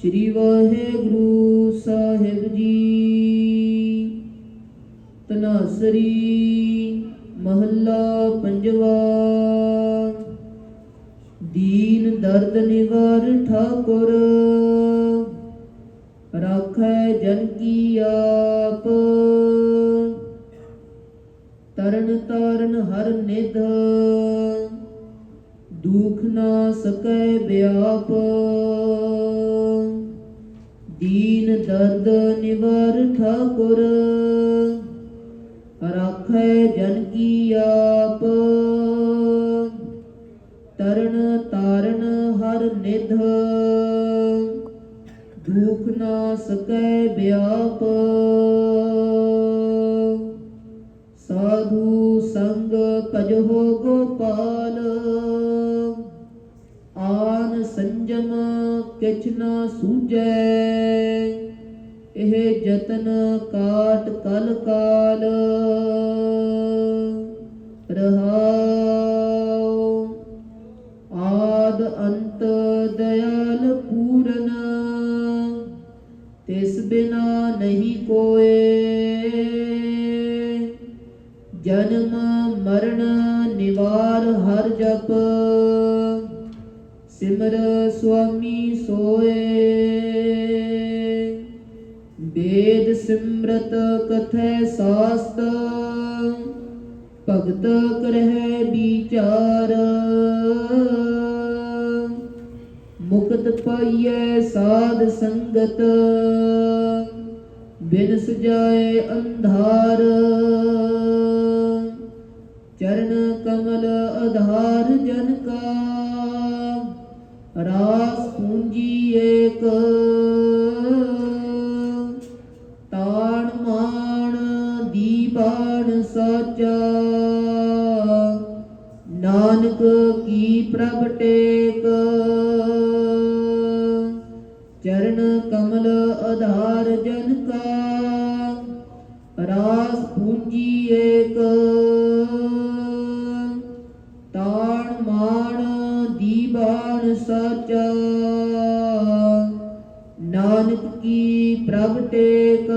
ਸ੍ਰੀ ਵਾਹਿਗੁਰੂ ਸਾਹਿਬ ਜੀ ਤਨਾਸਰੀ ਮਹੱਲਾ ਪੰਜਵਾ। ਦੀਨ ਦਰਦ ਨਿਵਾਰ ਠਾਕੁਰ, ਰਾਖੈ ਜਨ ਕੀ ਆਪ। ਤਰਨ ਤਾਰਨ ਹਰ ਨਿਧ ਦੁਖ ਨਾ ਸਕੈ ਵਿਆਪ। ਦੀਨ ਦਰਦ ਨਿਵਾਰ ਠਾਕੁਰ, ਰਾਖੈ ਜਨ ਕੀ ਆਪ। ਤਰਨ ਤਾਰਨ ਹਰ ਨਿਧ, ਦੁਖ ਨਾ ਸਕੈ ਵਿਆਪ। ਸਾਧੂ ਸੰਗ ਕਜਹੋ ਗੋਪਾਲ। ਸੰਜਮ ਕਿਛ ਨਾ ਸੂਝੈ, ਇਹ ਜਤਨ ਕਾਟ ਕਲ ਕਾਲ। ਰਹਾਉ ਆਦ ਅੰਤ ਦਇਆਲ ਪੂਰਨ, ਤਿਸ ਬਿਨਾ ਨਹੀਂ ਕੋਏ। ਜਨਮ ਮਰਨ ਨਿਵਾਰ ਹਰ ਜਪ ਸਿਮਰ ਸੁਆਮੀ ਸੋਏ। ਵੇਦ ਸਿਮਰਤ ਕਥੈ ਸਾਸਤ। ਭਗਤ ਕਰਹਿ ਵਿਚਾਰ। ਮੁਕਤ ਪਾਈਐ ਸਾਧ ਸੰਗਤ। ਬਿਨ ਸੁਜਾਏ ਅੰਧਾਰ। ਚਰਨ ਕਮਲ ਆਧਾਰ ਜਨ ਕਾ। ਰਾਸ ਪੂੰਜੀ ਏਕ। ਤਾਣ ਮਾਣ ਦੀਵਾਨ ਸਾਚਾ। ਨਾਨਕ ਕੀ ਪ੍ਰਭ ਟੇਕ। ਚਰਨ ਕਮਲ ਆਧਾਰ ਜਨ ਕਾ। ਰਾਸ ਪੂੰਜੀ ਨਾਨਕ ਕੀ ਪ੍ਰਭ ਟੇਕ